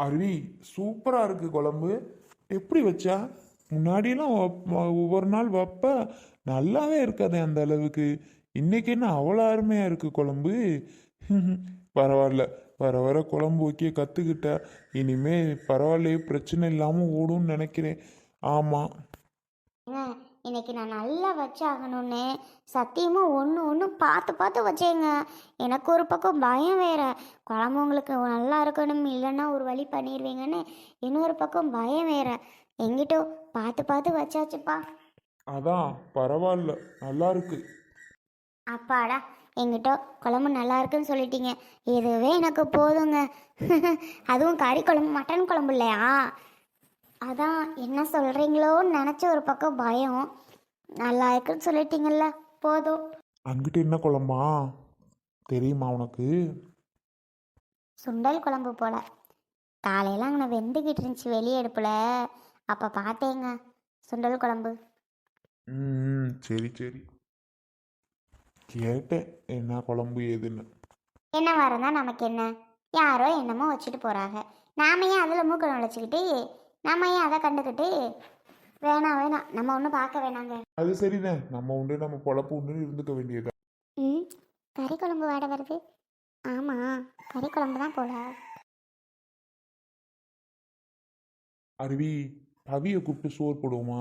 அருவி சூப்பராக இருக்குது குழம்பு. எப்படி வச்சா? முன்னாடியெல்லாம் ஒவ்வொரு நாள் வைப்ப. நல்லாவே இருக்காது அந்த அளவுக்கு. இன்னைக்கு என்ன அவ்வளோ அருமையாக இருக்குது குழம்பு. பரவாயில்ல. வர வர குழம்பு வைக்க கற்றுக்கிட்ட இனிமே பரவாயில்லையே பிரச்சனை இல்லாமல் ஓடும்னு நினைக்கிறேன். ஆமாம் ஆ இன்னைக்கு நான் நல்லா வச்சாகணும்னு சத்தியமாக ஒன்று ஒன்று பார்த்து பார்த்து வச்சேங்க. எனக்கு ஒரு பக்கம் பயம் வேற. குழம்பு உங்களுக்கு நல்லா இருக்கணும் இல்லைன்னா ஒரு வழி பண்ணிடுவீங்கன்னு இன்னொரு பக்கம் பயம் வேற. எங்கிட்டோ பார்த்து பார்த்து வச்சாச்சுப்பா. அதான் பரவாயில்ல நல்லா இருக்கு. அப்பாடா எங்கிட்ட குழம்பு நல்லா இருக்குன்னு சொல்லிட்டீங்க. இதுவே எனக்கு போதுங்க. அதுவும் கறி குழம்பு மட்டன் குழம்பு இல்லையா? அதான் என்ன சொல்கிறீங்களோன்னு நினச்ச ஒரு பக்கம் பயம். நல்லா இருக்குன்னு சொல்லிட்டீங்கல்ல போதும். அங்கிட்டு என்ன குழம்பா? தெரியுமா உனக்கு? சுண்டல் குழம்பு போல. காலையில் அங்கே வெந்துக்கிட்டு இருந்துச்சு வெளியே அடுப்பில். அப்போ பார்த்தேங்க சுண்டல் குழம்பு. ம் சரி சரி. கேட்டேன் என்ன குழம்பு ஏதுன்னு. என்ன வரதா நமக்கு என்ன? யாரோ என்னமோ வச்சுட்டு போகிறாங்க நாம ஏன் அதில் மூக்க நுழைச்சிக்கிட்டு நாம ஏன் அதை கண்டுக்கிட்டு? வேணாம் வேணாம். நம்ம ஒன்றும் பார்க்க வேணாங்க. அது சரிதான். நம்ம உண்டு நம்ம பொழப்பு உண்டுன்னு இருந்துக்க வேண்டியது ம். கறி குழம்பு வாடை வருது. ஆமாம் கறி குழம்பு தான் போல. அருவி பவியை கூப்பிட்டு சோறு போடுவோமா?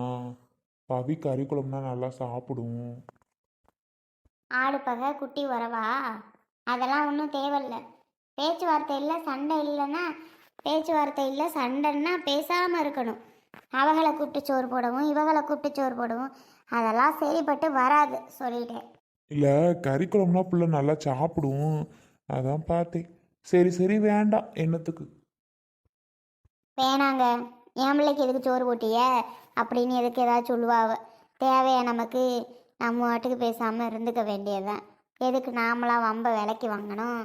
பவி கறி குழம்புனா நல்லா சாப்பிடும் ஆடு பகை குட்டி உறவா? அதெல்லாம் ஒன்றும் தேவையில்ல. பேச்சுவார்த்தை இல்லை சண்டை இல்லைன்னா பேச்சுவார்த்தை இல்லை சண்டைன்னா பேசாமல் இருக்கணும். அவகளை கூப்பிட்டு சோறு போடவும் இவகளை கூப்பிட்டு சோறு போடவும் அதெல்லாம் சரிப்பட்டு வராது சொல்லிட்டேன். இல்லை கறி குழம்புனா பிள்ளை நல்லா சாப்பிடும் அதான் பார்த்தேன். சரி சரி வேண்டாம் என்னத்துக்கு? வேணாங்க. என் பிள்ளைக்கு எதுக்கு சோறு போட்டிய? அப்படின்னு எதுக்கு ஏதாவது சொல்லுவாவ. தேவையா நமக்கு? நம்ம வாட்டுக்கு பேசாமல் இருந்துக்க வேண்டியதுதான். எதுக்கு நாமளாம் வம்ப விலைக்கு வாங்கணும்?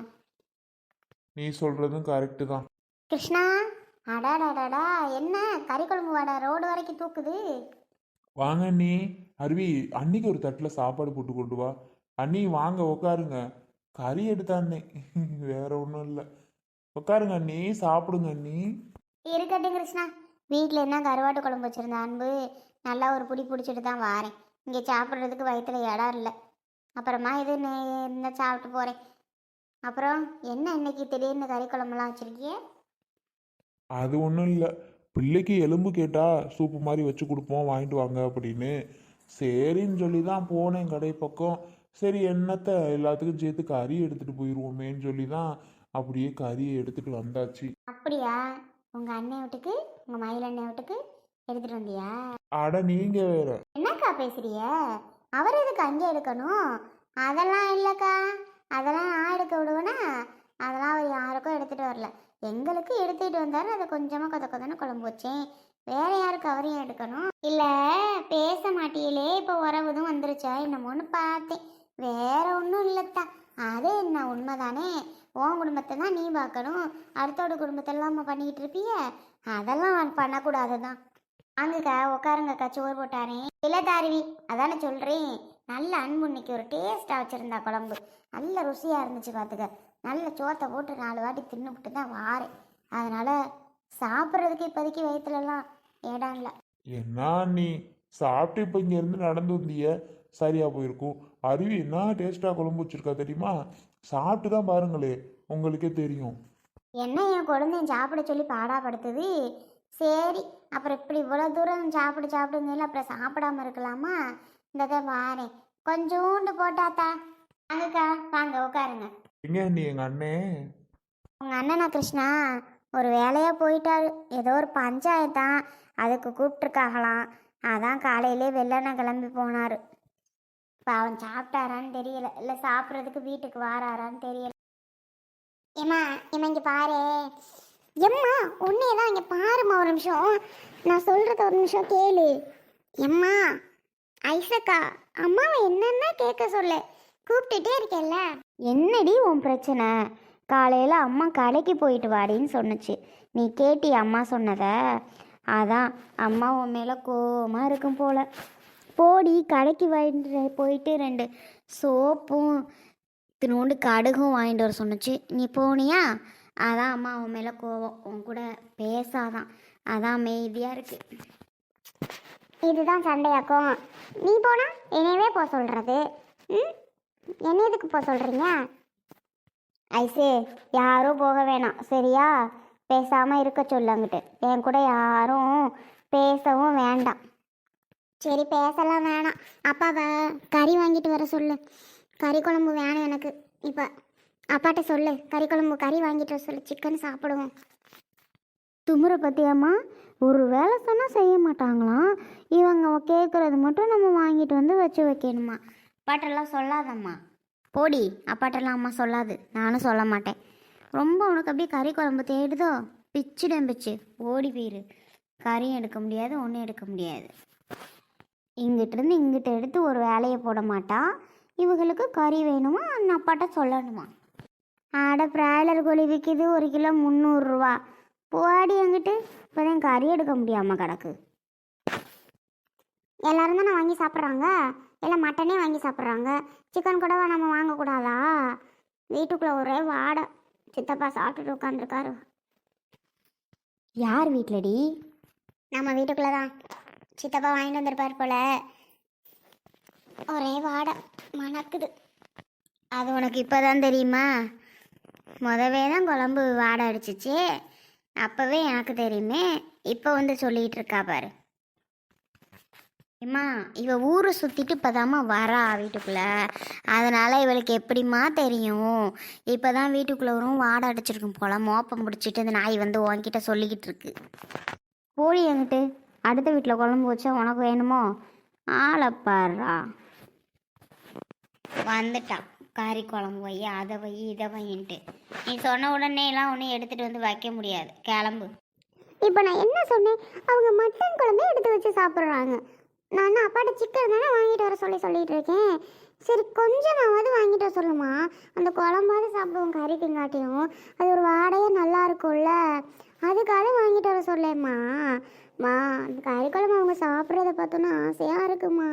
நீ சொல்கிறதும் கரெக்டு தான். கிருஷ்ணா அடாடாடாடா என்ன? கறி குழம்பு வாடை ரோடு வரைக்கும் தூக்குது. வாங்க அண்ணி. அருவி அன்னிக்கு ஒரு தட்டில் சாப்பாடு போட்டு கொண்டு வா. அண்ணி வாங்க உட்காருங்க கறி எடுத்தாண்ணே வேற ஒன்றும் இல்லை. உட்காருங்க அண்ணி சாப்பிடுங்க அண்ணி. இருக்கட்டும் கிருஷ்ணா. வீட்டில் என்ன கருவாட்டு குழம்பு வச்சுருந்த அன்பு? நல்லா ஒரு புடி பிடிச்சிட்டு தான் வாரேன். இங்கே சாப்பிட்றதுக்கு வயிற்றுல இடம் இல்லை. அப்புறமா இது இந்த சாப்பிட்டு போகிறேன் அப்புறம் என்ன இன்னைக்கு திடீர்னு கறி குழம்புலாம் வச்சுருக்கியே? அது ஒன்றும் இல்லை. பிள்ளைக்கு எலும்பு கேட்டா சூப்பு மாதிரி வச்சு கொடுப்போம் வாங்கிட்டு வாங்க அப்படின்னு. சரின்னு சொல்லி தான் போனேன் கடை பக்கம் சரி என்னத்தை எல்லாத்துக்கும் சேர்த்து கறி எடுத்துகிட்டு போயிடுவோமேன்னு சொல்லி தான் அப்படியே கறியை எடுத்துகிட்டு வந்தாச்சு. அப்படியா? உங்கள் அண்ணன் வீட்டுக்கு உங்கள் மயில் அண்ணன் வீட்டுக்கு எடுத்துகிட்டு வந்தியா? அட நீங்கள் வேற. என்னக்கா பேசுறிய அவர் எதுக்கு அங்கே எடுக்கணும் அதெல்லாம் இல்லைக்கா அதெல்லாம் நான் எடுக்க விடுவேனா அதெல்லாம் அவர் யாருக்கும் எடுத்துகிட்டு வரல. எங்களுக்கு எடுத்துகிட்டு வந்தாரு. அதை கொஞ்சமாக கொத கொதன்னு குழம்பு வச்சேன் வேற யாருக்கு அவரையும் எடுக்கணும்? இல்லை பேச மாட்டியலே இப்போ உறவுதும் வந்துருச்சா என்னமோன்னு பார்த்தேன். வேற ஒன்றும் இல்லைத்தா. அது என்ன உண்மைதானே? உன் குடும்பத்தை தான் நீ பார்க்கணும். அடுத்தோட குடும்பத்தெல்லாம் நம்ம பண்ணிக்கிட்டு இருப்பிய? அதெல்லாம் பண்ணக்கூடாது தான் வாங்குக்கா உட்காருங்கக்கா சோறு போட்டாரே. இல்லை தாருவி அதானே சொல்கிறேன் நல்ல அன்பு இன்னைக்கு ஒரு டேஸ்ட்டாக வச்சுருந்தா குழம்பு. நல்ல ருசியாக இருந்துச்சு பார்த்துக்க நல்ல சோத்தை போட்டு நாலு வாட்டி தின்னுபிட்டு தான் வாரேன். அதனால் சாப்பிட்றதுக்கு இப்போதைக்கு வயிற்றுலலாம் இடம் இல்லை. என்ன நீ? சாப்பிட்டு இப்போ இங்கேருந்து நடந்து வந்திய? சரியா போயிருக்கும். அருவி என்ன டேஸ்ட்டாக குழம்பு வச்சிருக்கா தெரியுமா? சாப்பிட்டு தான் பாருங்களே உங்களுக்கே தெரியும். என்ன என் குழந்தைய சாப்பிட சொல்லி பாடாப்படுத்துது? சரி அப்புறம் இப்படி இவ்வளோ தூரம் சாப்பிடு சாப்பிடுங்கல அப்புறம் சாப்பிடாம இருக்கலாமா? இந்த தான் வாரேன். கொஞ்சோண்டு போட்டாத்தா. வாங்கக்கா வாங்க உட்காருங்க. எங்க நீ எங்க அண்ணே? உங்கள் அண்ணனா கிருஷ்ணா ஒரு வேலையாக போயிட்டாரு. ஏதோ ஒரு பஞ்சாயத்தான். அதுக்கு கூப்பிட்ருக்காகலாம் அதான் காலையிலே வெள்ளனை கிளம்பி போனார். இப்போ அவன் சாப்பிட்டாரான்னு தெரியல. இல்லை சாப்பிட்றதுக்கு வீட்டுக்கு வாராரான்னு தெரியல. ஏம்மா ஏம்மா இங்கே பாரு. எம்மா உன்னே தான் இங்கே பாரும்மா ஒரு நிமிஷம். நான் சொல்கிறத ஒரு நிமிஷம் கேளு. எம்மா ஐசக்கா அம்மாவை என்னென்ன கேட்க சொல்லு? கூப்பிட்டுட்டே இருக்கேல்ல. என்னடி உன் பிரச்சனை? காலையில் அம்மா கடைக்கு போயிட்டு வாடின்னு சொன்னுச்சு. நீ கேட்டி அம்மா சொன்னத? அதான் அம்மா உன் மேலே கோவமாக இருக்கும் போல. போடி கடைக்கு வாங்கிட்டு போயிட்டு ரெண்டு சோப்பும் இத்தினோண்டு கடுகும் வாங்கிட்டு வர சொன்னுச்சு. நீ போனியா? அதான் அம்மா உன் மேலே கோவம். உன் கூட பேசாதான். அதான் அமைதியாக இருக்கு. இதுதான் சண்டையாக்கும். நீ போனா? என்னையவே போக சொல்கிறது ம்? என்ன எதுக்கு போக சொல்கிறீங்க ஐசு யாரும் போக வேணாம். சரியா? பேசாமல் இருக்க சொல்லுங்கிட்டு என் கூட யாரும் பேசவும் வேண்டாம். சரி பேசலாம் வேணாம். அப்பாவை கறி வாங்கிட்டு வர சொல்லு. கறி குழம்பு வேணும் எனக்கு. இப்போ அப்பாட்ட சொல்லு. கறி குழம்பு கறி வாங்கிட்டு வர சொல்லு. சிக்கன் சாப்பிடுவோம். துமுறை பற்றியாம்மா ஒரு வேலை சொன்னால் செய்ய மாட்டாங்களாம். இவங்க கேட்குறது மட்டும் நம்ம வாங்கிட்டு வந்து வச்சு வைக்கணுமா? அப்பாட்டெல்லாம் சொல்லாதம்மா. போடி அப்பாட்டெல்லாம் அம்மா சொல்லாது. நானும் சொல்ல மாட்டேன். ரொம்ப உனக்கு அப்படியே கறி குழம்பு தேடுதோ? பிச்சுடும் பிச்சு. ஓடி போயிரு. கறியும் எடுக்க முடியாது ஒன்றும் எடுக்க முடியாது. இங்கிட்டிருந்து இங்கிட்ட எடுத்து ஒரு வேலையை போட மாட்டா. இவங்களுக்கு கறி வேணுமா? அந்த அப்பாட்ட சொல்லணுமா? ஆட பிராய்லர் கோழி விற்கிது ஒரு கிலோ முந்நூறுரூவா போடி எங்கிட்டு? இப்போதான் கறி எடுக்க முடியாமல் கிடக்கு. எல்லாரும் தானே வாங்கி சாப்பிட்றாங்க? எல்லாம் மட்டனே வாங்கி சாப்பிட்றாங்க. சிக்கன் கூடவா நம்ம வாங்கக்கூடாதா? வீட்டுக்குள்ளே ஒரே வாடை. சித்தப்பா சாப்பிட்டுட்டு உட்காந்துருக்காரு யார் வீட்டிலடி நம்ம வீட்டுக்குள்ளே தான் சித்தப்பா வாங்கிட்டு வந்திருப்பார் போல. ஒரே வாடை. மணக்குது. அது உனக்கு இப்போ தான் தெரியுமா? முதவே தான் குழம்பு வாடை அடிச்சிச்சு. அப்போவே எனக்கு தெரியுமே. இப்போ வந்து சொல்லிகிட்டு இருக்கா பாரு. ஏம்மா இவ ஊரை சுற்றிட்டு இப்போதாம்மா வரா வீட்டுக்குள்ளே. அதனால் இவளுக்கு எப்படிம்மா தெரியும்? இப்போ தான் வீட்டுக்குள்ளே வரும் வாடை அடிச்சிருக்கும் போல மோப்பம் பிடிச்சிட்டு இந்த நாய் வந்து உன்கிட்ட சொல்லிக்கிட்டு இருக்கு. கோழி எங்கிட்டு அடுத்த வீட்டில் குழம்பு வச்சா உனக்கு வேணுமோ? ஆளப்பாரா வந்துட்டான் கறி குழம்பு வை அதை வை இதை வைன்ட்டு. நீ சொன்ன உடனே எல்லாம் ஒன்றும் எடுத்துகிட்டு வந்து வைக்க முடியாது. கிளம்பு. இப்போ நான் என்ன சொன்னேன்? அவங்க மட்டன் குழம்பே எடுத்து வச்சு சாப்பிட்றாங்க. நான் என்ன அப்பாட்ட சிக்கன் தானே வாங்கிட்டு வர சொல்லி சொல்லிட்டு இருக்கேன் சரி கொஞ்சமாவது வாங்கிட்டு வர சொல்லுமா. அந்த குழம்பாவது சாப்பிடுவோம் கறி திங்காட்டியும். அது ஒரு வாடகை நல்லா இருக்கும்ல. அதுக்காக வாங்கிட்டு வர சொல்லேம்மா. மா அந்த கறி குழம்பு அவங்க சாப்பிட்றத பார்த்தோன்னா ஆசையாக இருக்குமா?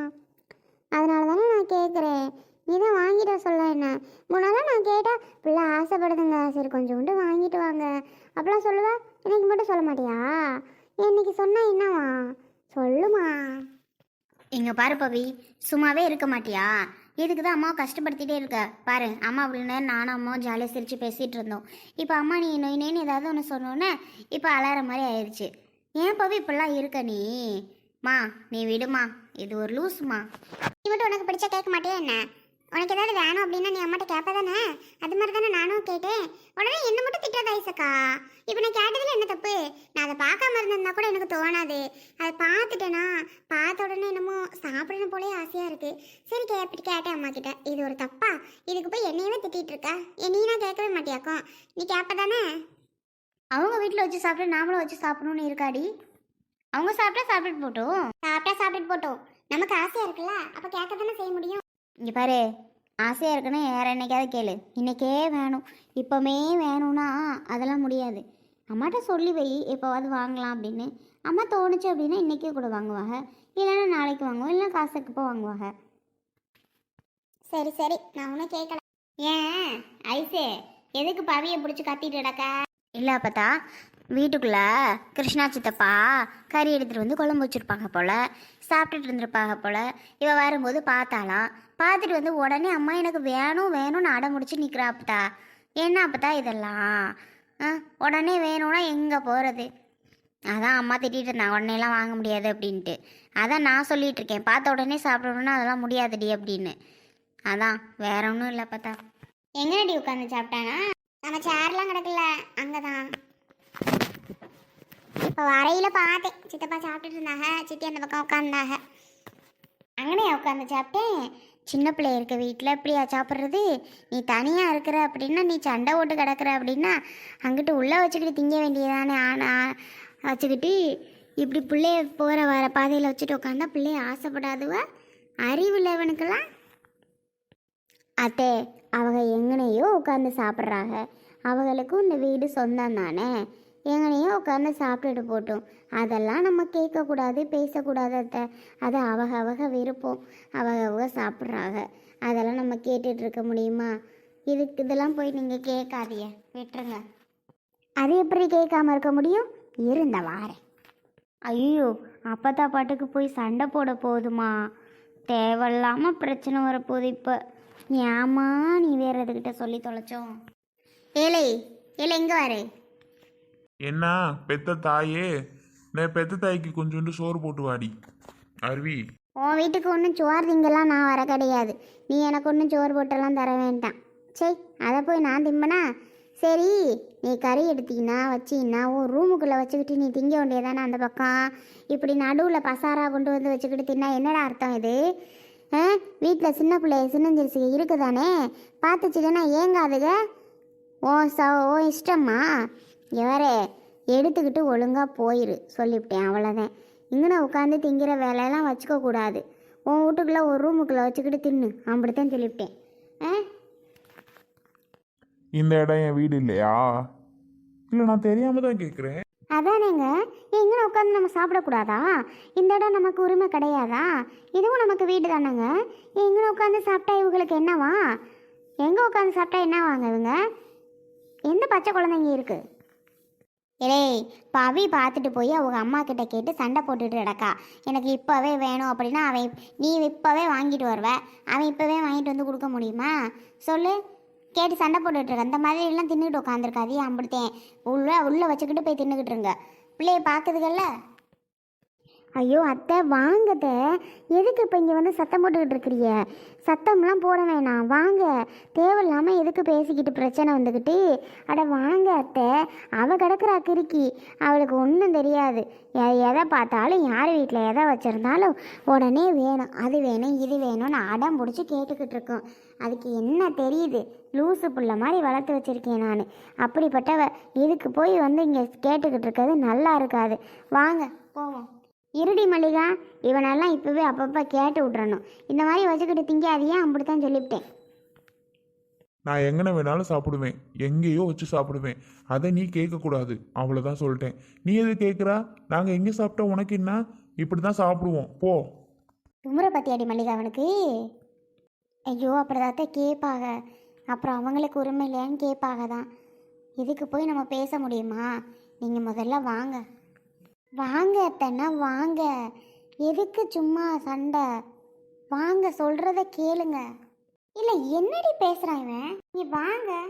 அதனால தானே நான் கேட்குறேன். நீ தான் வாங்கிட்டு வர சொல்ல என்ன? முன்னாலாம் நான் கேட்டால் பிள்ளை ஆசைப்படுதுங்க. சரி கொஞ்சோண்டு வாங்கிட்டு வாங்க. அப்படிலாம் சொல்லுவா இன்னைக்கு மட்டும் சொல்ல மாட்டியா? இன்னைக்கு சொன்னால் என்னவா? சொல்லுமா. இங்கே பாரு பவி சும்மாவே இருக்க மாட்டியா? இதுக்கு தான் அம்மாவை கஷ்டப்படுத்திட்டே இருக்க? பாரு அம்மா அவ்வளோ நேரம் நானும் அம்மாவும் ஜாலியாக சிரித்து பேசிகிட்டு இருந்தோம். இப்போ அம்மா நீ நொய் நொய்னு ஏதாவது ஒன்று சொன்னோன்னே இப்போ அலார மாதிரி ஆயிடுச்சு ஏன் பவி இப்படிலாம் இருக்க நீ? மா நீ விடுமா. இது ஒரு லூஸ்மா நீ மட்டும் உனக்கு பிடிச்சா கேட்க மாட்டியா என்ன? உனக்கு ஏதாவது வேணும் அப்படின்னா நீ அம்மாட்ட கேட்ப தானே? அது மாதிரி தானே நானும் கேட்டேன். உடனே என்ன மட்டும் திட்டாத ஐசக்கா. இப்போ நான் கேட்டதில் என்ன தப்பு? நான் அதை பார்க்காம இருந்திருந்தா கூட எனக்கு தோணாது. அதை பார்த்துட்டேனா? பார்த்த உடனே என்னமோ சாப்பிடணும் போலே ஆசையாக இருக்குது சரி கேப்பிட்டு கேட்டேன் அம்மா கிட்ட. இது ஒரு தப்பா? இதுக்கு போய் என்னையவே திட்டிகிட்டு இருக்கா? என்னையும் நான் கேட்கவே மாட்டியாக்கும். நீ கேட்ப தானே? அவங்க வீட்டில் வச்சு சாப்பிட்டு நாமளும் வச்சு சாப்பிடணும்னு இருக்காடி. அவங்க சாப்பிட்டா சாப்பிட்டுட்டு போட்டோம். சாப்பிட்டா சாப்பிட்டுட்டு போட்டோம். நமக்கு ஆசையாக இருக்குல்ல? அப்போ கேட்க தானே செய்ய முடியும்? இங்கே பாரு. ஆசையாக இருக்குன்னா வேற என்னைக்காவது கேளு. இன்னைக்கே வேணும். இப்போமே வேணும்னா அதெல்லாம் முடியாது. அம்மாட்ட சொல்லி வை எப்போவாது வாங்கலாம் அப்படின்னு. அம்மா தோணுச்சு அப்படின்னா இன்றைக்கே கூட வாங்குவாங்க. இல்லைன்னா நாளைக்கு வாங்குவோம். இல்லைன்னா காசுக்கு இப்போ வாங்குவாங்க. சரி சரி. நான் ஒன்றும் கேட்கல ஏன்? ஐசே எதுக்கு பவியை பிடிச்சி கத்திட்டு கிடக்க? இல்லை அப்பத்தா. வீட்டுக்குள்ள கிருஷ்ணா சித்தப்பா கறி எடுத்துகிட்டு வந்து குழம்பு வச்சுருப்பாங்க போல். சாப்பிட்டுட்டு இருந்திருப்பாங்க போல். இவ வரும்போது பார்த்தாலாம் பார்த்துட்டு வந்து உடனே அம்மா எனக்கு வேணும் வேணும்னு அடம் முடிச்சு என்ன அப்பத்தா இதெல்லாம்? ஆ உடனே வேணும்னா எங்கே போகிறது அதான் அம்மா திட்டிகிட்டு இருந்தாங்க உடனேலாம் வாங்க முடியாது அப்படின்ட்டு. அதான் நான் சொல்லிகிட்டு இருக்கேன் பார்த்த உடனே சாப்பிடணும்னா அதெல்லாம் முடியாதுடி அப்படின்னு. அதான் வேற ஒன்றும் இல்லை பார்த்தா எங்கடி உட்காந்து சாப்பிட்டானா? நம்ம சேர்லாம் கிடக்கல அங்கே தான் இப்போ வரையில் பார்த்தேன் சித்தப்பா சாப்பிட்டுட்டு இருந்தாங்க சித்தி அந்த பக்கம் உட்காந்தாங்க அங்கனையா உட்காந்து சாப்பிட்டேன். சின்ன பிள்ளை இருக்க வீட்டில் இப்படியா சாப்பிட்றது? நீ தனியாக இருக்கிற அப்படின்னா நீ சண்டை ஓட்டு கிடக்குற அப்படின்னா அங்கிட்டு உள்ளே வச்சுக்கிட்டு திங்க வேண்டியதானே ஆனால் வச்சுக்கிட்டு இப்படி பிள்ளைய போகிற வர பாதையில் வச்சுட்டு உட்காந்தா பிள்ளைய ஆசைப்படாதுவ? அறிவு இல்லவனுக்கெல்லாம் அத்தே அவங்க எங்கனையோ உட்காந்து சாப்பிட்றாங்க. அவங்களுக்கும் இந்த வீடு சொந்தம் தானே. எங்கனையோ உட்காந்து சாப்பிட்டுட்டு போட்டோம். அதெல்லாம் நம்ம கேட்கக்கூடாது பேசக்கூடாது அத்தை. அது அவக அவக விருப்பம் அவக அவக சாப்பிட்றாங்க அதெல்லாம் நம்ம கேட்டுட்டு இருக்க முடியுமா? இதுக்கு இதெல்லாம் போய் நீங்கள் கேட்காதிய விட்டுருங்க. அது எப்படி கேட்காம இருக்க முடியும்? இருந்த வாரேன் ஐயோ அப்பத்தா பாட்டுக்கு போய் சண்டை போட போகுதுமா தேவையில்லாமல் பிரச்சனை வரப்போகுது இப்போ. ஏமா நீ வேறு எதுக்கிட்ட சொல்லி தொலைச்சோம். ஏலே ஏலே எங்கே வாரு. என்ன பெத்த தாயே? நான் பெத்த தாய்க்கு கொஞ்சோண்டு சோறு போட்டு வாடி. அருவி. உன் வீட்டுக்கு ஒன்றும் சோறு திங்கெல்லாம் நான் வர கிடையாது. நீ எனக்கு ஒன்றும் சோறு போட்டெல்லாம் தர வேண்டாம். சரி அதை போய் நான் திம்பனா? சரி நீ கறி எடுத்தீங்கன்னா வச்சீங்கன்னா உன் ரூமுக்குள்ளே வச்சுக்கிட்டு நீ திங்க வேண்டியதானே அந்த பக்கம்? இப்படி நடுவில் பசாரா கொண்டு வந்து வச்சுக்கிட்டு தின்னா என்னடா அர்த்தம் இது? ஆ வீட்டில் சின்ன பிள்ளைய சின்னஞ்சிரிசி இருக்குதானே? பார்த்துச்சுக்கன்னா ஏங்காதுக. ஓ ச ஓ இஷ்டம்மா? எவரே எடுத்துக்கிட்டு ஒழுங்காக போயிரு சொல்லிவிட்டேன் அவ்வளோதான் இங்கன உட்காந்து திங்கிற வேலையெல்லாம் வச்சுக்க கூடாது. உன் வீட்டுக்குள்ளே ஒரு ரூமுக்குள்ளே வச்சுக்கிட்டு தின்னு அப்படித்தான் சொல்லிவிட்டேன். ஆ? இந்த இடம் என் வீடு இல்லையா? இல்லை நான் தெரியாம தான் கேட்குறேன் அதானேங்க எங்கே உட்காந்து நம்ம சாப்பிடக்கூடாதா? இந்த இடம் நமக்கு உரிமை கிடையாதா? இதுவும் நமக்கு வீடு தானேங்க? எங்கே உட்காந்து சாப்பிட்டா இவங்களுக்கு என்னவா? எங்கே உட்காந்து சாப்பிட்டா என்னவாங்க இவங்க? எந்த பச்சை குழந்தைங்க இருக்கு? ஏய் பவி பார்த்துட்டு போய் அவங்க அம்மா கிட்ட கேட்டு சண்டை போட்டுட்டு கிடக்கா. எனக்கு இப்போவே வேணும் அப்படின்னா அவன் நீ இப்போவே வாங்கிட்டு வருவ. அவன் இப்போவே வாங்கிட்டு வந்து கொடுக்க முடியுமா? சொல்லு. கேட்டு சண்டை போட்டுட்டு இருக்க. அந்த மாதிரி எல்லாம் தின்னுட்டு உட்காந்துருக்காதே அப்படித்தேன் உள்ள உள்ளே வச்சுக்கிட்டு போய் தின்னுக்கிட்டு இருங்க. பிள்ளைய பார்க்குதுகள்ல? ஐயோ அத்தை வாங்கத எதுக்கு இப்போ இங்கே வந்து சத்தம் போட்டுக்கிட்டு இருக்கிறீங்க சத்தம்லாம் போட வேணாம். வாங்க. தேவையில்லாமல் எதுக்கு பேசிக்கிட்டு பிரச்சனை வந்துக்கிட்டு அட வாங்க அத்தை. அவள் கிடக்குறா கிறுக்கி. அவளுக்கு ஒன்றும் தெரியாது. எதை பார்த்தாலும் யார் வீட்டில் எதை வச்சுருந்தாலும் உடனே வேணும். அது வேணும் இது வேணும்னு அடம் பிடிச்சி கேட்டுக்கிட்டு இருக்கோம். அதுக்கு என்ன தெரியுது? லூசு புள்ள மாதிரி வளர்த்து வச்சிருக்கேன் நான். அப்படிப்பட்டவ இதுக்கு போய் வந்து இங்கே கேட்டுக்கிட்டு இருக்கிறது நல்லா இருக்காது. வாங்க போவோம். இருடி மல்லிகா இவனெல்லாம் இப்போவே அப்பப்போ கேட்டு விட்றணும் இந்த மாதிரி வச்சுக்கிட்டு திங்காதியே அப்படித்தான் சொல்லிவிட்டேன். நான் எங்கன வேணாலும் சாப்பிடுவேன். எங்கேயோ வச்சு சாப்பிடுவேன். அதை நீ கேட்கக்கூடாது. அவ்வளோதான் சொல்லிட்டேன். நீ எது கேட்குறா? நாங்கள் எங்கே சாப்பிட்டா உனக்கு என்ன? இப்படி தான் சாப்பிடுவோம். போ. துமுற பத்தியாடி மல்லிகா அவனுக்கு? ஐயோ அப்படிதாத்த கேட்பாக. அப்புறம் அவங்களுக்கு உரிமை இல்லையான்னு கேட்பாக தான். இதுக்கு போய் நம்ம பேச முடியுமா? நீங்கள் முதல்ல வாங்க. வாங்க அத்தன்னா வாங்க. எதுக்கு சும்மா சண்டை? வாங்க சொல்கிறத கேளுங்க. இல்லை என்னடி பேசுகிறான் இவன்? நீ வாங்க.